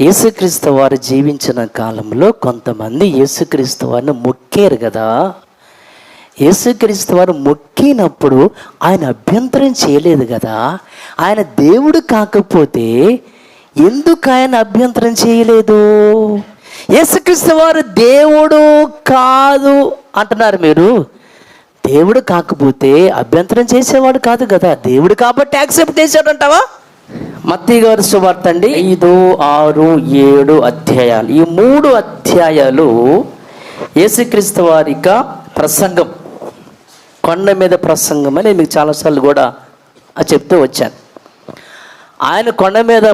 యేసుక్రీస్తు వారు జీవించిన కాలంలో కొంతమంది యేసుక్రీస్తు వారిని మొక్కారు కదా. యేసుక్రీస్తు వారు మొక్కినప్పుడు ఆయన అభ్యంతరం చేయలేదు కదా. ఆయన దేవుడు కాకపోతే ఎందుకు ఆయన అభ్యంతరం చేయలేదు? యేసుక్రీస్తు వారు దేవుడు కాదు అంటున్నారు మీరు. దేవుడు కాకపోతే అభ్యంతరం చేసేవాడు కాదు కదా. దేవుడు కాబట్టి యాక్సెప్ట్ చేశాడు అంటావా మత్తీ గారి సువార్త అండి. ఐదు ఆరు ఏడు అధ్యాయాలు. ఈ మూడు అధ్యాయాలు యేసుక్రీస్తు వారిక ప్రసంగం. కొండ మీద ప్రసంగం అని మీకు చాలాసార్లు కూడా చెప్తూ వచ్చాను. ఆయన కొండ మీద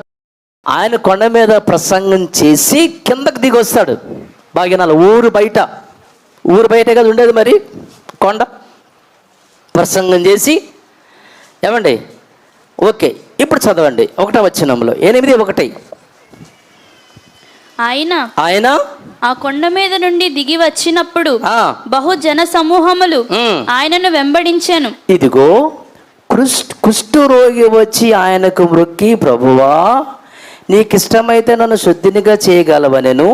ఆయన కొండ మీద ప్రసంగం చేసి కిందకు దిగి వస్తాడు. బాగినాల ఊరు బయట. ఊరు బయట కదా ఉండేది మరి? కొండ. ప్రసంగం చేసి ఏమండి? ఓకే. ఇప్పుడు చదవండి. ఒకటో వచ్చినంలో ఎనిమిది ఒకటి. ఆయన ఆయన ఆ కొండ మీద నుండి దిగి వచ్చినప్పుడు ఆ, బహు జన సమూహములు. ఆయనను వెంబడించాను. ఇదిగో కుష్ఠ కుష్ఠరోగి వచ్చి ఆయనకు మ్రొక్కి ప్రభువా నీకు ఇష్టమైతే నన్ను శుద్ధినిగా చేయగలవనెను.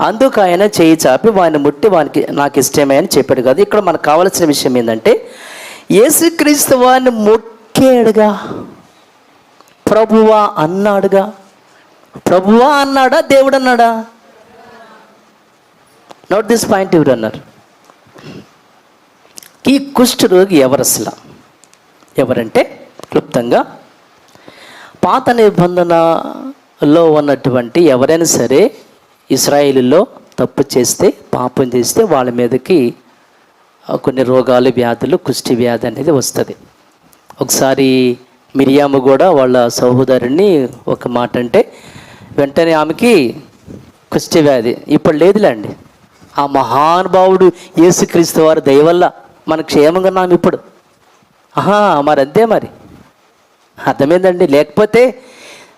అందుకు ఆయన చేయి చాపి వాడిని ముట్టి వానికి నాకు ఇష్టమే అని చెప్పాడు కదా. ఇక్కడ మనకు కావాల్సిన విషయం ఏంటంటే యేసుక్రీస్తు వారిని మొక్కాడుగా. ప్రభువా అన్నాడుగా. ప్రభువా అన్నాడా దేవుడు అన్నాడా నోట్ దిస్ పాయింట్ ఎవరు అన్నారు ఈ కుష్ఠరోగి ఎవరు అసలు ఎవరంటే క్లుప్తంగా పాత నిబంధనలో ఉన్నటువంటి ఎవరైనా సరే ఇస్రాయిల్లో తప్పు చేస్తే పాపం చేస్తే వాళ్ళ మీదకి కొన్ని రోగాలు వ్యాధులు కుష్టి వ్యాధి అనేది వస్తుంది. ఒకసారి మిరియాము కూడా వాళ్ళ సహోదరుని ఒక మాట అంటే వెంటనే ఆమెకి కుష్టి వ్యాధి. ఇప్పుడు లేదులేండి. ఆ మహానుభావుడు యేసుక్రీస్తు వారి దయవల్ల మన క్షేమంగా ఉన్నాం ఇప్పుడు. ఆహా మరి అంతే మరి. అర్థమైందండి? లేకపోతే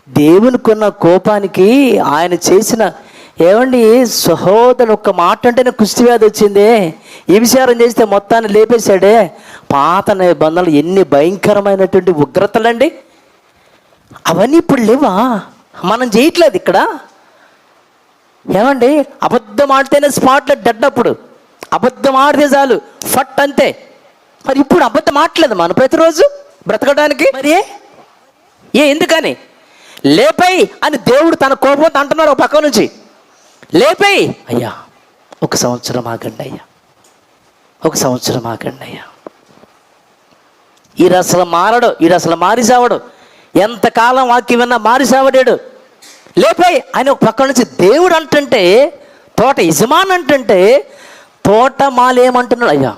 దేవునికున్న కోపానికి ఆయన చేసిన ఏమండి సహోదరుని ఒక్క మాట అంటేనే కుష్టి వ్యాధి వచ్చిందే. ఈ విచారం చేస్తే మొత్తాన్ని లేపేశాడే. పాత నిబంధనలు ఎన్ని భయంకరమైనటువంటి ఉగ్రతలండి. అవన్నీ ఇప్పుడు లేవా? మనం చేయట్లేదు ఇక్కడ. ఏమండి అబద్ధం ఆడితేనే స్పాట్లో డెడ్ అప్పుడు. అబద్ధం ఆడితే చాలు ఫట్ అంతే. మరి ఇప్పుడు అబద్ధం ఆడలేదు మనం ప్రతిరోజు బ్రతకడానికి? మరి? ఏ? ఏ ఎందుకని? లేపై అని దేవుడు తన కోపంతో అంటున్నారు ఒక పక్క నుంచి. లేపై అయ్యా ఒక సంవత్సరం ఆగండి అయ్యా. ఒక సంవత్సరం ఆగండి అయ్యా. ఈడు అసలు మారడు ఈడు అసలు మారిసావడు. ఎంతకాలం వాక్యం విన్నా మారిసావడాడు. లేపై ఆయన ఒక పక్క నుంచి దేవుడు అంటుంటే తోట యజమాన్ అంటుంటే తోట మాలేమంటున్నాడు. అయ్యా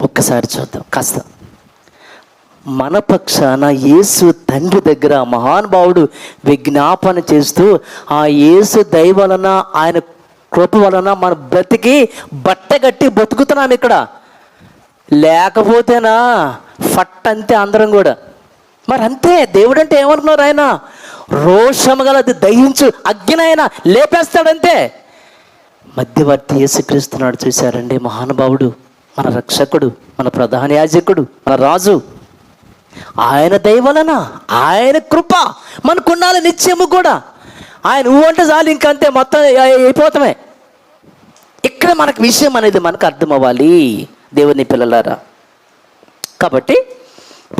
ఒక్కసారి చూద్దాం. కాస్త మన పక్షాన యేసు తండ్రి దగ్గర మహానుభావుడు విజ్ఞాపన చేస్తూ ఆ యేసు దయ వలన ఆయన కృప వలన మన బ్రతికి బట్టగట్టి బతుకుతున్నాం ఇక్కడ. లేకపోతేనా ఫట్ అంతే అందరం కూడా. మరి అంతే దేవుడు అంటే ఏమనుకున్నారు ఆయన? రోషము గలది దహించు అగ్గినైనా లేపేస్తాడంతే. మధ్యవర్తి యేసుక్రీస్తున్నాడు చూశారండి మహానుభావుడు మన రక్షకుడు మన ప్రధాన యాజకుడు మన రాజు. ఆయన దయవలన ఆయన కృప మనకున్నాలి నిత్యము కూడా. ఆయన ఊ అంటే చాలు ఇంకంతే మొత్తం అయిపోతామే. ఇక్కడ మనకు విషయం అనేది మనకు అర్థమవ్వాలి దేవుని పిల్లలారా. కాబట్టి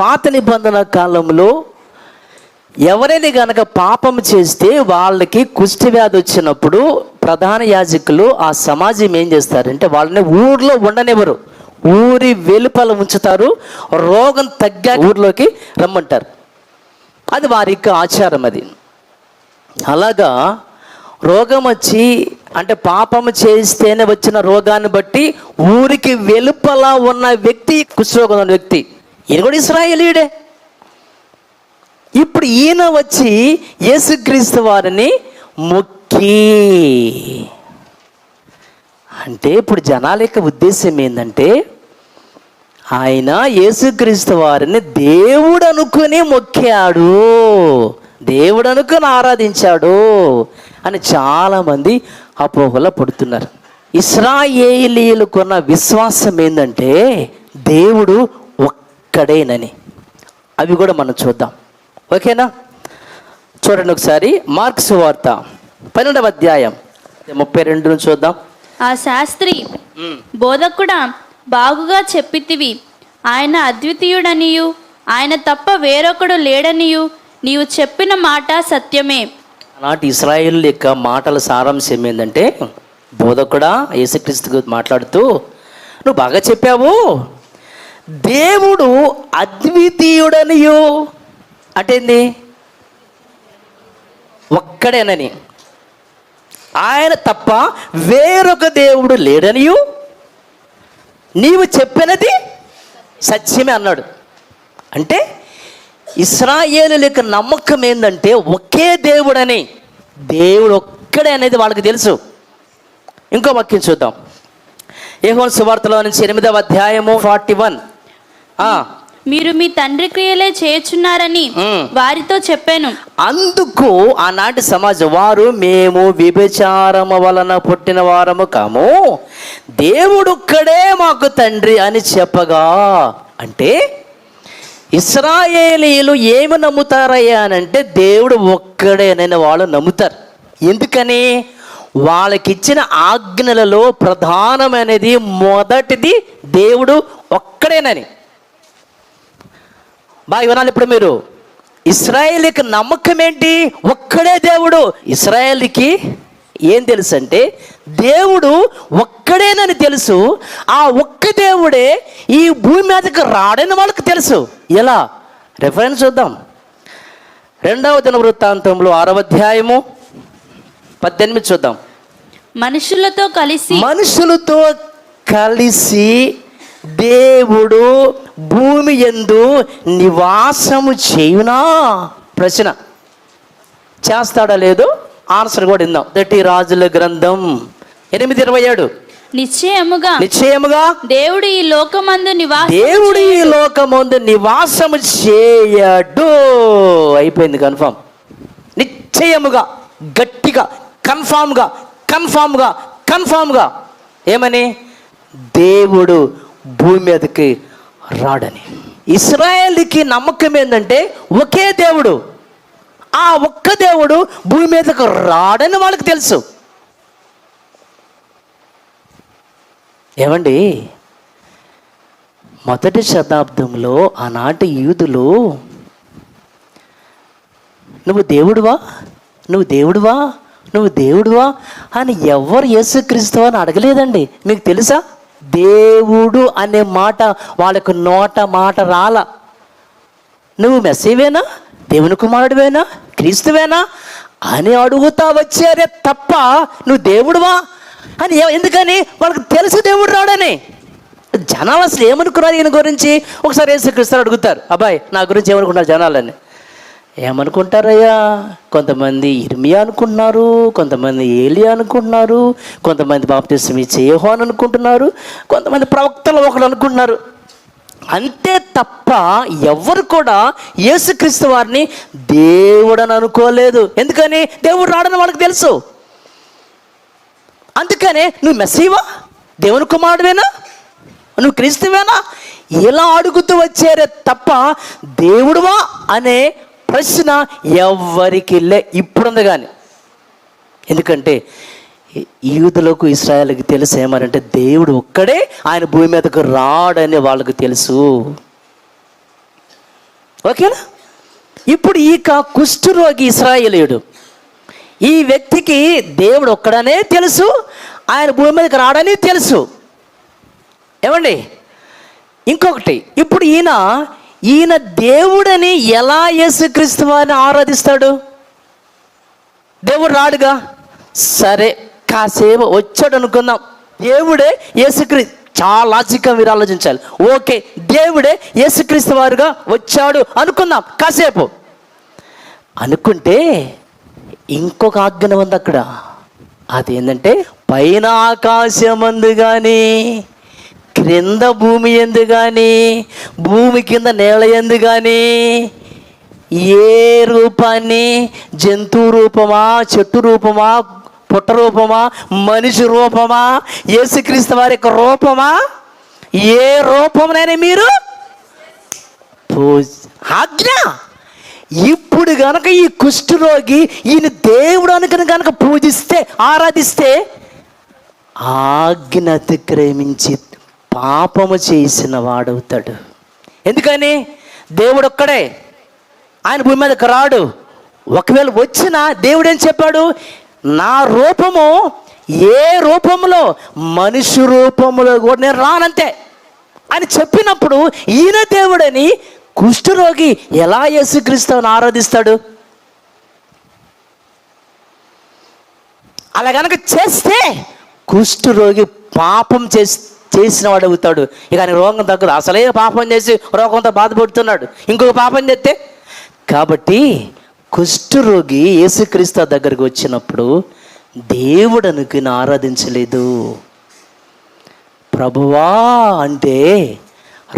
పాత నిబంధన కాలంలో ఎవరైనా గనక పాపం చేస్తే వాళ్ళకి కుష్టి వ్యాధి వచ్చినప్పుడు ప్రధాన యాజకులు ఆ సమాజం ఏం చేస్తారంటే వాళ్ళని ఊర్లో ఉండనివ్వరు. ఊరి వెలుపల ఉంచుతారు. రోగం తగ్గా ఊర్లోకి రమ్మంటారు. అది వారి యొక్క ఆచారం అది. అలాగా రోగం వచ్చి అంటే పాపము చేస్తేనే వచ్చిన రోగాన్ని బట్టి ఊరికి వెలుపల ఉన్న వ్యక్తి కుష్ఠరోగం ఉన్న వ్యక్తి ఈయన కూడా ఇస్రాయేలీయుడే. ఇప్పుడు ఈయన వచ్చి యేసుక్రీస్తు వారిని మొక్కి అంటే ఇప్పుడు జనాల యొక్క ఉద్దేశం ఏంటంటే ఆయన యేసుక్రీస్తు వారిని దేవుడు అనుకుని మొక్కాడు దేవుడు అనుకుని ఆరాధించాడు అని చాలామంది అపోహలో పడుతున్నారు. ఇస్రాయేలీలకున్న విశ్వాసం ఏంటంటే దేవుడు ఒక్కడేనని. అవి కూడా మనం చూద్దాం. ఓకేనా? చూడండి ఒకసారి మార్క్స్ వార్త పన్నెండవ అధ్యాయం ముప్పై రెండును చూద్దాం. ఆ శాస్త్రి బోధకుడా బాగుగా చెప్పితివి. ఆయన అద్వితీయుడనియు ఆయన తప్ప వేరొకడు లేడనియు నీవు చెప్పిన మాట సత్యమే. ఆనాటి ఇస్రాయేల్ యొక్క మాటల సారాంశం ఏంటంటే బోధకుడా యేసుక్రీస్తు మాట్లాడుతూ నువ్వు బాగా చెప్పావు. దేవుడు అద్వితీయుడనియు. అంటే ఏంది? ఒక్కడేనని. ఆయన తప్ప వేరొక దేవుడు లేడనియు? నీవు చెప్పినది సత్యమే అన్నాడు. అంటే ఇస్రాయేలు యొక్క నమ్మకం ఏంటంటే ఒకే దేవుడని. దేవుడు ఒక్కడే అనేది వాళ్ళకి తెలుసు. ఇంకో వాక్యం చూద్దాం. ఏహోన్ సువార్తలో నుంచి ఎనిమిదవ అధ్యాయము ఫార్టీ వన్. మీరు మీ తండ్రి క్రియలే చేయుచున్నారని. వారితో చెప్పాను. అందుకు ఆనాటి సమాజం వారు మేము వ్యభిచారము వలన పుట్టిన వారము కాము. దేవుడొక్కడే మాకు తండ్రి అని చెప్పగా అంటే ఇస్రాయేలీలు ఏమి నమ్ముతారయ్యా అని అంటే దేవుడు ఒక్కడేనని వాళ్ళు నమ్ముతారు. ఎందుకని? వాళ్ళకిచ్చిన ఆజ్ఞలలో ప్రధానమైనది మొదటిది దేవుడు ఒక్కడేనని. బాగా వినాలి ఇప్పుడు మీరు ఇస్రాయేల్కి నమ్మకం ఏంటి? ఒక్కడే దేవుడు. ఇస్రాయేల్కి ఏం తెలుసు అంటే దేవుడు ఒక్కడేనని తెలుసు. ఆ ఒక్క దేవుడే ఈ భూమి మీదకి రాడని వాళ్ళకి తెలుసు. ఎలా? రెఫరెన్స్ చూద్దాం. రెండవ దిన వృత్తాంతంలో ఆరవ అధ్యాయము పద్దెనిమిది చూద్దాం. మనుషులతో కలిసి మనుషులతో కలిసి దేవుడు భూమి ఎందు నివాసము చేయునా? ప్రశ్న. చేస్తాడా లేదు ఆన్సర్ కూడా ఇందాం దటి రాజుల గ్రంథం ఎనిమిది ఇరవై ఏడు. నిశ్చయముగా నిశ్చయముగా దేవుడు ఈ లోకమందు నివాస దేవుడు ఈ లోకమందు నివాసము చేయడు. అయిపోయింది కన్ఫామ్. నిశ్చయముగా గట్టిగా కన్ఫామ్గా కన్ఫామ్గా కన్ఫామ్గా. ఏమని? దేవుడు భూమి మీదకి రాడని. ఇస్రాయేల్కి నమ్మకం ఏంటంటే ఒకే దేవుడు. ఆ ఒక్క దేవుడు భూమి మీదకు రాడని వాళ్ళకి తెలుసు. ఏమండి? మొదటి శతాబ్దంలో ఆనాటి యూదులు నువ్వు దేవుడువా? నువ్వు దేవుడువా? నువ్వు దేవుడువా? అని ఎవరు యేసుక్రీస్తు అని అడగలేదండి. మీకు తెలుసా? దేవుడు అనే మాట వాళ్ళకు నోట మాట రాల. నువ్వు మెస్సీవేనా? దేవుని కుమారుడివేనా? క్రీస్తువేనా? అని అడుగుతా వచ్చారే తప్ప నువ్వు దేవుడువా? అని ఎందుకని? వాళ్ళకి తెలుసు దేవుడు రాడని. జనాలు అసలు ఏమనుకున్నారు ఈయన గురించి? ఒకసారి ఏసుక్రీస్తులు అడుగుతారు అబ్బాయి నా గురించి ఏమనుకున్నారు జనాలని? ఏమనుకుంటారయ్యా? కొంతమంది ఇర్మియా అనుకుంటున్నారు కొంతమంది ఏలియా అనుకుంటున్నారు కొంతమంది బాప్తిస్మి చేయహో అని అనుకుంటున్నారు కొంతమంది ప్రవక్తలు ఒకరు అనుకుంటున్నారు. అంతే తప్ప ఎవరు కూడా యేసుక్రీస్తు వారిని దేవుడని అనుకోలేదు. ఎందుకని? దేవుడు రాడని వాళ్ళకి తెలుసు. అందుకనే నువ్వు మెస్సీవా? దేవుని కుమారుడువేనా? నువ్వు క్రీస్తువేనా? ఇలా అడుగుతూ వచ్చారే తప్ప దేవుడువా అనే ప్రశ్న ఎవరికి లే ఇప్పుడుంది కానీ. ఎందుకంటే యూదులకు ఇస్రాయల్కి తెలుసు ఏమనంటే దేవుడు ఒక్కడే ఆయన భూమి మీదకు రాడని వాళ్ళకు తెలుసు. ఓకేనా? ఇప్పుడు ఈక కుష్ఠరోగి ఇస్రాయేలీయుడు ఈ వ్యక్తికి దేవుడు ఒక్కడనే తెలుసు ఆయన భూమి మీదకి రాడని తెలుసు. ఏమండి? ఇంకొకటి ఇప్పుడు ఈయన ఈయన దేవుడని ఎలా యేసుక్రీస్తు వారిని ఆరాధిస్తాడు? దేవుడు రాడుగా? సరే కాసేపు వచ్చాడు అనుకుందాం దేవుడే యేసుక్రీ చాలా లాజిక్గా మీరు ఆలోచించాలి. ఓకే దేవుడే యేసుక్రీస్తు వారుగా వచ్చాడు అనుకుందాం కాసేపు. అనుకుంటే ఇంకొక ఆజ్ఞ ఉంది అక్కడ. అదేంటంటే పైన ఆకాశమందు కానీ క్రింద భూమి ఎందు కానీ భూమి కింద నేల ఎందు కానీ ఏ రూపాన్ని జంతు రూపమా చెట్టు రూపమా పుట్ట రూపమా మనిషి రూపమా యేసుక్రీస్తు వారి యొక్క రూపమా ఏ రూపమునైనా మీరు ఆజ్ఞ. ఇప్పుడు గనక ఈ కుష్ఠరోగి ఈయన దేవుడు అనుకుని గనక పూజిస్తే ఆరాధిస్తే ఆజ్ఞ అతిక్రమించి పాపము చేసిన వాడవుతాడు. ఎందుకని? దేవుడు ఒక్కడే ఆయన భూమి మీదకి రాడు. ఒకవేళ వచ్చినా దేవుడు ఏం చెప్పాడు? నా రూపము ఏ రూపంలో మనిషి రూపంలో కూడా నేను రానంతే. అని చెప్పినప్పుడు ఈయన దేవుడని కుష్ఠరోగి ఎలా యేసుక్రీస్తుని ఆరాధిస్తాడు? అలా కనుక చేస్తే కుష్ఠరోగి పాపం చేస్తే చేసిన వాడు అవుతాడు. ఇక ఆయన రోగం తగ్గదు. అసలే పాపం చేసి రోగంతో బాధపడుతున్నాడు. ఇంకొక పాపం చేస్తే? కాబట్టి కుష్ఠరోగి యేసుక్రీస్తు దగ్గరికి వచ్చినప్పుడు దేవుడు అనుకుని ఆరాధించలేదు. ప్రభువా అంటే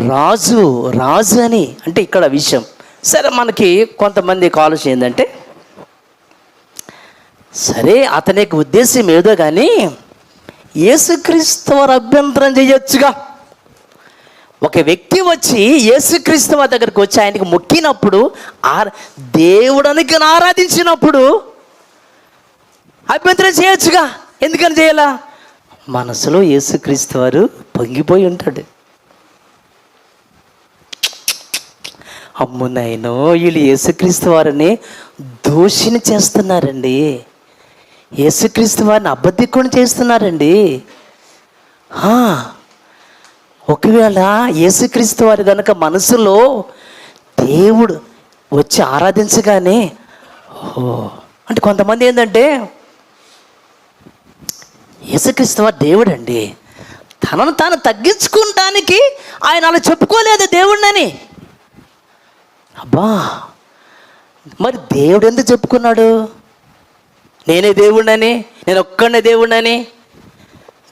రాజు రాజు అని అంటే ఇక్కడ విషయం. సరే మనకి కొంతమంది ఆలోచన ఏంటంటే సరే అతని యొక్క ఉద్దేశం ఏదో కానీ యేసుక్రీస్తు వారు అభ్యంతరం చేయొచ్చుగా. ఒక వ్యక్తి వచ్చి యేసుక్రీస్తు వారి దగ్గరికి వచ్చి ఆయనకి మొక్కినప్పుడు ఆ దేవుడనికి ఆరాధించినప్పుడు అభ్యంతరం చేయొచ్చుగా. ఎందుకని చేయాలా? మనసులో యేసుక్రీస్తు వారు పొంగిపోయి ఉంటాడు. అమ్మునైనో వీళ్ళు యేసుక్రీస్తు వారిని దోషిని చేస్తున్నారండి. యేసుక్రీస్తు వారిని అబద్ధికుని చేస్తున్నారండి. ఒకవేళ యేసుక్రీస్తు వారి కనుక మనసులో దేవుడు వచ్చి ఆరాధించగానే ఓ అంటే కొంతమంది ఏంటంటే యేసుక్రీస్తు వారు దేవుడు అండి తనను తాను తగ్గించుకుంటానికి ఆయన అలా చెప్పుకోలేదు దేవుడినని అబ్బా మరి దేవుడు ఎందుకు చెప్పుకున్నాడు? నేనే దేవుడినని నేను ఒక్కడనే దేవుడినని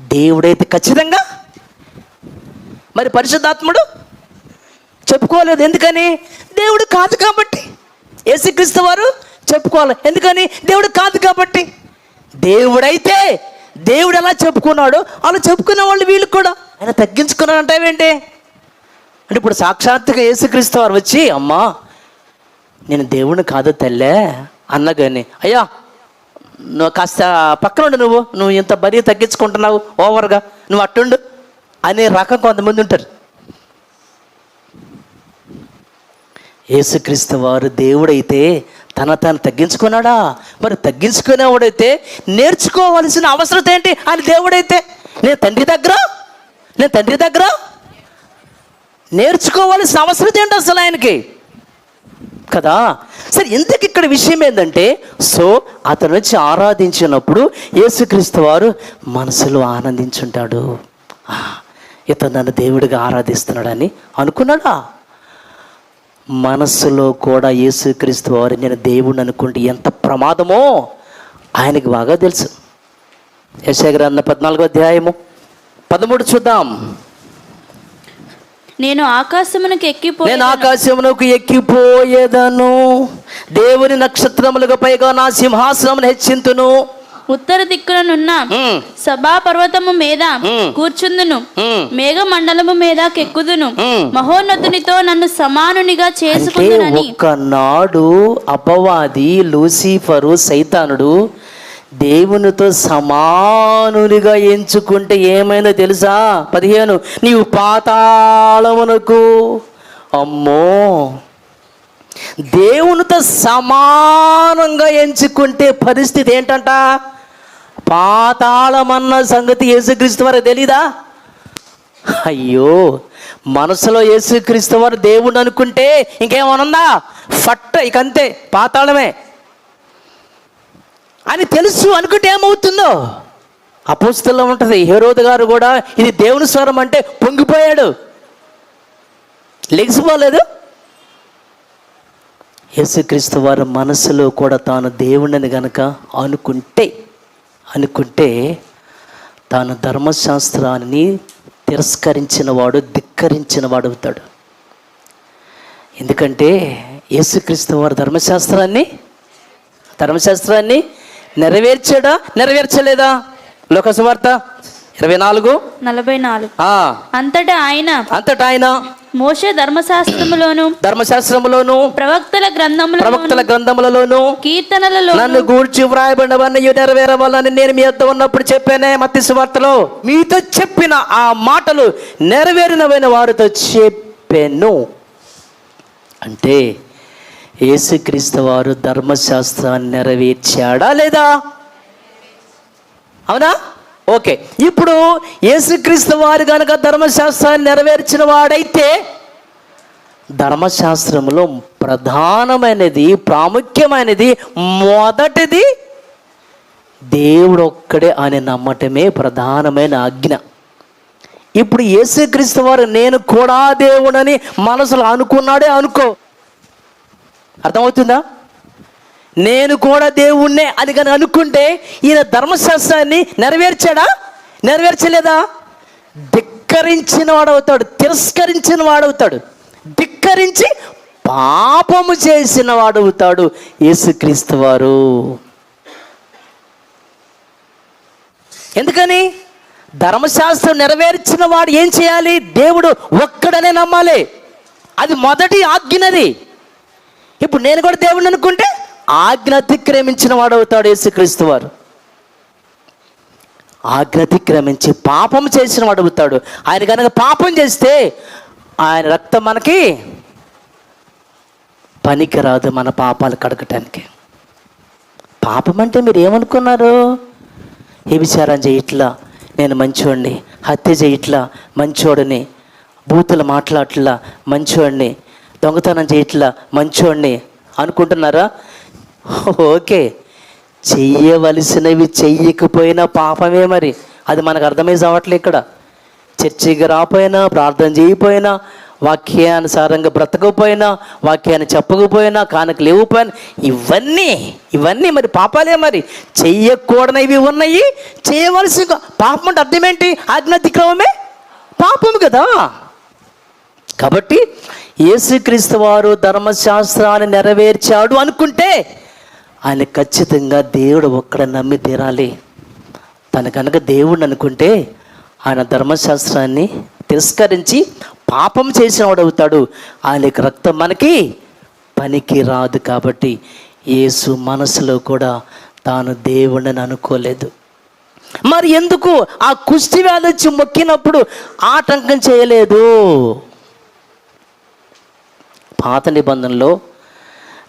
దేవుడైతే ఖచ్చితంగా మరి పరిశుద్ధాత్ముడు చెప్పుకోలేదు. ఎందుకని? దేవుడు కాదు కాబట్టి. యేసుక్రీస్తు వారు చెప్పుకోవాలి. ఎందుకని? దేవుడు కాదు కాబట్టి. దేవుడైతే దేవుడు ఎలా చెప్పుకున్నాడో అలా చెప్పుకునే వాళ్ళు వీళ్ళు కూడా. ఆయన తగ్గించుకున్నాడు అంటావేంటి అంటే ఇప్పుడు సాక్షాత్తుగా యేసుక్రీస్తు వారు వచ్చి అమ్మా నేను దేవుడిని కాదు తల్లే అన్నగాని అయ్యా నువ్వు కాస్త పక్కన ఉండు నువ్వు. నువ్వు ఇంత బరీ తగ్గించుకుంటున్నావు ఓవర్గా. నువ్వు అట్టుండు. అనే రకం కొంతమంది ఉంటారు. యేసుక్రీస్తు వారు దేవుడైతే తన తను తగ్గించుకున్నాడా? మరి తగ్గించుకునేవాడైతే నేర్చుకోవాల్సిన అవసరం ఏంటి? ఆయన దేవుడైతే. నేను తండ్రి దగ్గర? నేను తండ్రి దగ్గర? నేర్చుకోవాల్సిన అవసరం ఏంటి అసలు ఆయనకి? కదా? సరే ఎందుకు ఇక్కడ విషయం ఏంటంటే సో అతను వచ్చి ఆరాధించినప్పుడు యేసుక్రీస్తు వారు మనసులో ఆనందించుంటాడు. ఇతను నన్ను దేవుడిగా ఆరాధిస్తున్నాడని అనుకున్నాడా? మనస్సులో కూడా యేసుక్రీస్తు వారు నేను దేవుడిని అనుకుంటే ఎంత ప్రమాదమో ఆయనకి బాగా తెలుసు. యశగ్రంథ పద్నాలుగో అధ్యాయము పదమూడు చూద్దాం. నేను ఆకాశమునకు ఎక్కిపో నేను ఆకాశమునకు ఎక్కిపోయేదను. దేవుని నక్షత్రములకు పైగా నా సింహాసనమును హెచ్చింతును. ఉత్తర దిక్కుననున్న సభా పర్వతము మీద. కూర్చుందును. మేఘ మండలము మీద కెక్కుదును. మహోన్నతునితో నన్ను సమానునిగా చేసుకుందునని. ఒక్కనాడు అపవాది లూసిఫరు సైతానుడు దేవునితో సమానునిగా ఎంచుకుంటే ఏమైందో తెలుసా? పదిహేను. నీవు పాతాళమునకు. అమ్మో! దేవునితో సమానంగా ఎంచుకుంటే పరిస్థితి ఏంటంట? పాతాళమన్న సంగతి యేసుక్రీస్తు వారు తెలీదా? అయ్యో! మనసులో యేసుక్రీస్తు వారు దేవుడు అనుకుంటే ఇంకేమనుందా? ఫట్ట ఇక అంతే. పాతాళమే. అని తెలుసు అనుకుంటే ఏమవుతుందో? అపోస్తుల్లో ఉంటుంది. హేరోద్ గారు కూడా ఇది దేవుని స్వరం అంటే పొంగిపోయాడు. లెగిసిపోలేదు యేసుక్రీస్తు వారి మనసులో కూడా తాను దేవుడిని గనక అనుకుంటే అనుకుంటే తాను ధర్మశాస్త్రాన్ని తిరస్కరించిన వాడు ధిక్కరించిన వాడు అవుతాడు. ఎందుకంటే యేసుక్రీస్తు వారి ధర్మశాస్త్రాన్ని ధర్మశాస్త్రాన్ని నెరవేర్చాడా? నెరవేర్చలేదా? లోకసువార్త ఇరవై నాలుగు నలభై నాలుగు ఆ, అంతటా ఆయన అంతటా ఆయన మోషే ధర్మశాస్త్రములోను ధర్మశాస్త్రములోను ప్రవక్తల గ్రంథములో ప్రవక్తల గ్రంథములలోను కీర్తనలలో నన్ను గూర్చి వ్రాయబడినవన్నీ నెరవేరవాలని నేను మీ వద్ద ఉన్నప్పుడు చెప్పానే మత్తి సువార్తలో. మీతో చెప్పిన ఆ మాటలు నెరవేరినవైన వారితో చెప్పాను. అంటే యేసుక్రీస్తు వారు ధర్మశాస్త్రాన్ని నెరవేర్చాడా లేదా? అవునా? ఓకే. ఇప్పుడు యేసుక్రీస్తు వారు కనుక ధర్మశాస్త్రాన్ని నెరవేర్చిన వాడైతే ధర్మశాస్త్రంలో ప్రధానమైనది ప్రాముఖ్యమైనది మొదటిది దేవుడు ఒక్కడే అని నమ్మటమే ప్రధానమైన ఆజ్ఞ. ఇప్పుడు యేసుక్రీస్తు వారు నేను కూడా దేవుడని మనసులో అనుకున్నాడే అనుకో. అర్థమవుతుందా? నేను కూడా దేవుణ్ణే అని కానీ అనుకుంటే ఈయన ధర్మశాస్త్రాన్ని నెరవేర్చాడా? నెరవేర్చలేదా? ధిక్కరించిన వాడవుతాడు తిరస్కరించిన వాడవుతాడు ధిక్కరించి పాపము చేసిన వాడవుతాడు యేసుక్రీస్తు వారు. ఎందుకని? ధర్మశాస్త్రం నెరవేర్చిన వాడు ఏం చేయాలి? దేవుడు ఒక్కడనే నమ్మాలి. అది మొదటి ఆజ్ఞనది ఇప్పుడు నేను కూడా దేవుడిని అనుకుంటే ఆజ్ఞ అతిక్రమించిన వాడు అవుతాడు యేసుక్రీస్తు వారు. ఆజ్ఞ అతిక్రమించి పాపం చేసిన వాడు అవుతాడు. ఆయన కనుక పాపం చేస్తే ఆయన రక్తం మనకి పనికిరాదు మన పాపాలు కడగటానికి. పాపం అంటే మీరు ఏమనుకున్నారు? వ్యభిచారం చేయట్లా నేను మంచోడిని హత్య చేయట్లా మంచోడిని బూతులు మాట్లాడట్లా మంచోడిని దొంగతనం చేయట్లా మంచోడిని అనుకుంటున్నారా? ఓకే చెయ్యవలసినవి చెయ్యకపోయినా పాపమే మరి. అది మనకు అర్థమై చావట్లే ఇక్కడ. చర్చికి రాపోయినా ప్రార్థన చేయకపోయినా వాక్యానుసారంగా బ్రతకపోయినా వాక్యాన్ని చెప్పకపోయినా కానకు లేకపోయినా ఇవన్నీ ఇవన్నీ మరి పాపాలే మరి. చెయ్యకూడనివి ఉన్నాయి చేయవలసి పాపం అంటే అర్థం ఏంటి? ఆజ్ఞాతిక్రమమే? పాపం కదా. కాబట్టి యేసుక్రీస్తు వారు ధర్మశాస్త్రాన్ని నెరవేర్చాడు అనుకుంటే ఆయన ఖచ్చితంగా దేవుడు ఒక్కడ నమ్మి తీరాలి. తన కనుక దేవుడు అనుకుంటే ఆయన ధర్మశాస్త్రాన్ని తిరస్కరించి పాపం చేసిన వాడు అవుతాడు. ఆయన రక్తం మనకి పనికి రాదు కాబట్టి యేసు మనసులో కూడా తాను దేవుడిని అనుకోలేదు. మరి ఎందుకు? ఆ కుష్టి వ్యాధి వచ్చి మొక్కినప్పుడు ఆటంకం చేయలేదు. పాత నిబంధనలో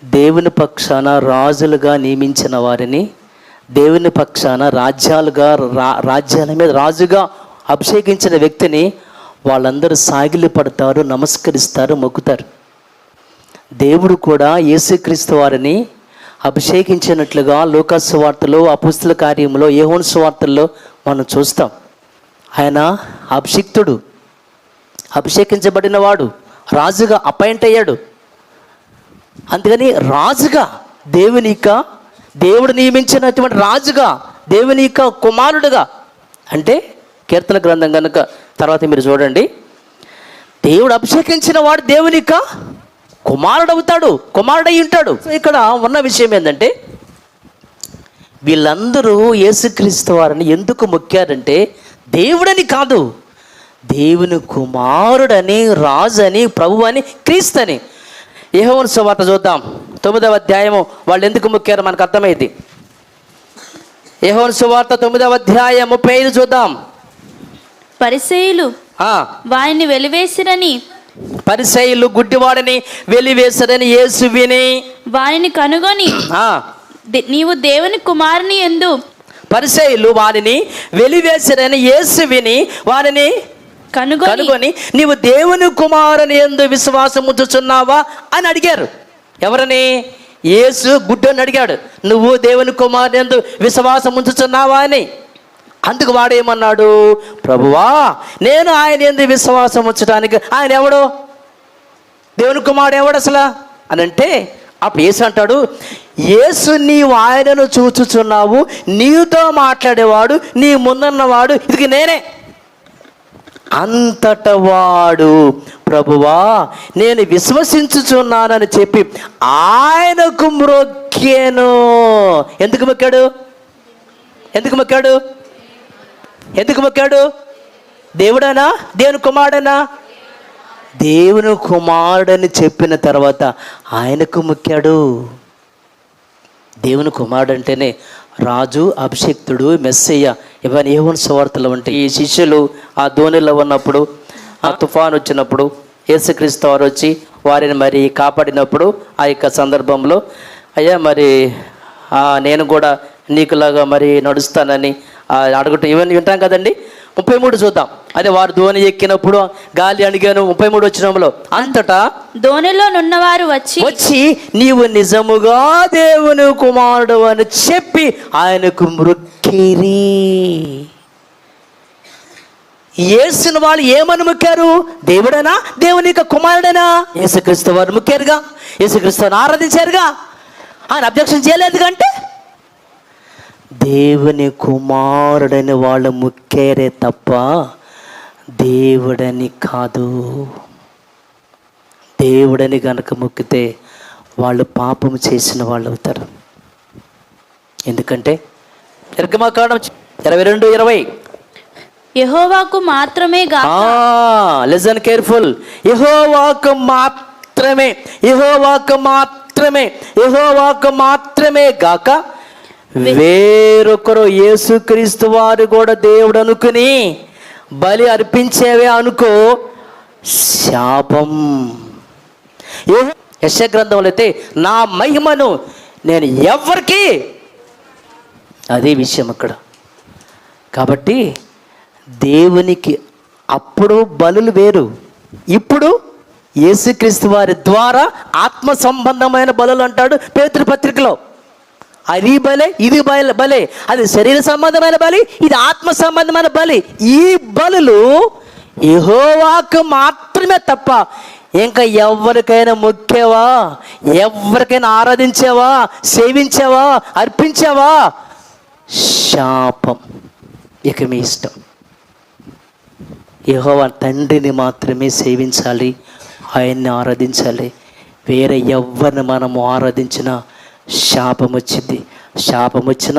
దేవుని పక్షాన రాజులుగా నియమించిన వారిని దేవుని పక్షాన రాజ్యాలుగా రా రాజ్యాల మీద రాజుగా అభిషేకించిన వ్యక్తిని వాళ్ళందరూ సాగిలి పడతారు నమస్కరిస్తారు మొక్కుతారు. దేవుడు కూడా యేసుక్రీస్తు వారిని అభిషేకించినట్లుగా లోకాసు వార్తలో అపుస్తుల కార్యంలో ఏహోన్ వార్తల్లో మనం చూస్తాం. ఆయన అభిషిక్తుడు అభిషేకించబడినవాడు రాజుగా అపాయింట్ అయ్యాడు. అందుకని రాజుగా దేవుని యొక్క దేవుడు నియమించినటువంటి రాజుగా దేవుని యొక్క కుమారుడుగా అంటే కీర్తన గ్రంథం కనుక తర్వాత మీరు చూడండి. దేవుడు అభిషేకించిన వాడు దేవుని యొక్క కుమారుడు అవుతాడు కుమారుడై ఉంటాడు ఇక్కడ ఉన్న విషయం ఏంటంటే వీళ్ళందరూ యేసుక్రీస్తు వారిని ఎందుకు మొక్కారంటే దేవుడని కాదు. దేవుని కుమారుడని రాజని ప్రభు అని క్రీస్తని. యెహోవాను సువార్త చూద్దాం. తొమ్మిదవ అధ్యాయము. వాళ్ళు ఎందుకు మొక్కారో మనకు అర్థమైంది. యెహోవాను సువార్త తొమ్మిదవ అధ్యాయం ముప్పై ఐదు చూద్దాం. పరిసేయులు వారిని వెలివేసిరని. పరిసయ్యులు గుడ్డివాడని వెలివేసరని యేసు విని. వారిని కనుగొని నీవు దేవుని కుమారుని ఎందు. పరిసయ్యులు వారిని వెలివేసరని యేసు విని వారిని కనుగొని నీవు దేవుని కుమారుని ఎందు విశ్వాసం ఉంచుచున్నావా అని అడిగారు. ఎవరని? యేసు గుడ్డని అడిగాడు. నువ్వు దేవుని కుమారుని ఎందు విశ్వాసం ఉంచుచున్నావా అని. అందుకు వాడేమన్నాడు? ప్రభువా నేను ఆయన ఎందు విశ్వాసం ఉంచడానికి ఆయన ఎవడు? దేవుని కుమారుడు ఎవడు అసలు? అని అంటే అప్పుడు యేసు అంటాడు యేసు నీవు ఆయనను చూచుచున్నావు నీతో మాట్లాడేవాడు నీ ముందున్నవాడు ఇది నేనే. అంతట వాడు ప్రభువా నేను విశ్వసించుచున్నానని చెప్పి ఆయనకు మ్రొక్కాను ఎందుకు మొక్కాడు? ఎందుకు మొక్కాడు? ఎందుకు మొక్కాడు? దేవుడనా? దేవుని కుమారుడనా? దేవుని కుమారుడని చెప్పిన తర్వాత ఆయనకు మొక్కాడు. దేవుని కుమారుడు అంటేనే రాజు అభిషక్తుడు మెస్సయ్య ఇవన్నీ ఏవని సువార్తలు ఉంటాయి ఈ శిష్యులు ఆ ధోనిలో ఉన్నప్పుడు ఆ తుఫాన్ వచ్చినప్పుడు యేసుక్రీస్తు వారు వచ్చి వారిని మరి కాపాడినప్పుడు ఆ యొక్క సందర్భంలో అయ్యా మరి నేను కూడా నీకులాగా మరి నడుస్తానని అడగటం ఇవన్నీ వింటాం కదండి? ముప్పై మూడు చూద్దాం. అదే వారు ధోని ఎక్కినప్పుడు గాలి అడిగాను ముప్పై మూడు వచ్చినంలో అంతటా దోణిలో నున్నవారు వచ్చి వచ్చి నీవు నిజముగా దేవుని కుమారుడు అని చెప్పి ఆయనకు మృక్కిరి యేసుని వాళ్ళు ఏమని మొక్కారు? దేవుడనా? దేవుని యొక్క కుమారుడనా? యేసుక్రీస్తు వారు మొక్కారుగా. యేసుక్రీస్తుని ఆరాధించారుగా. ఆయన అబ్జెక్షన్ చేయలేదు అంటే దేవుని కుమారుడని వాళ్ళు ముక్కేరే తప్ప దేవుడని కాదు. దేవుడని గనక మొక్కితే వాళ్ళు పాపం చేసిన వాళ్ళు అవుతారు. ఎందుకంటే నిర్గమకాండం ఇరవై రెండు ఇరవై. యెహోవాకు మాత్రమే లిజన్ కేర్ఫుల్. యహోవాకు మాత్రమే యహోవాకు మాత్రమే యహోవాకు మాత్రమే గాక వేరొకరు యేసుక్రీస్తు వారు కూడా దేవుడు అనుకుని బలి అర్పించేవే అనుకో శాపం. యశ గ్రంథంలో అయితే నా మహిమను నేను ఎవరికి అదే విషయం అక్కడ. కాబట్టి దేవునికి అప్పుడు బలులు వేరు. ఇప్పుడు యేసుక్రీస్తు వారి ద్వారా ఆత్మ సంబంధమైన బలులు అంటాడు పేతృ పత్రికలో. అది బలే ఇది బల బలే. అది శరీర సంబంధమైన బలి ఇది ఆత్మ సంబంధమైన బలి. ఈ బలులు యెహోవాకు మాత్రమే తప్ప ఇంకా ఎవరికైనా మొక్కేవా? ఎవరికైనా ఆరాధించేవా? సేవించేవా? అర్పించేవా? శాపం. ఇక మీ ఇష్టం. యహోవా తండ్రిని మాత్రమే సేవించాలి. ఆయన్ని ఆరాధించాలి. వేరే ఎవరిని మనము ఆరాధించినా శాపం వచ్చింది శాపం వచ్చిన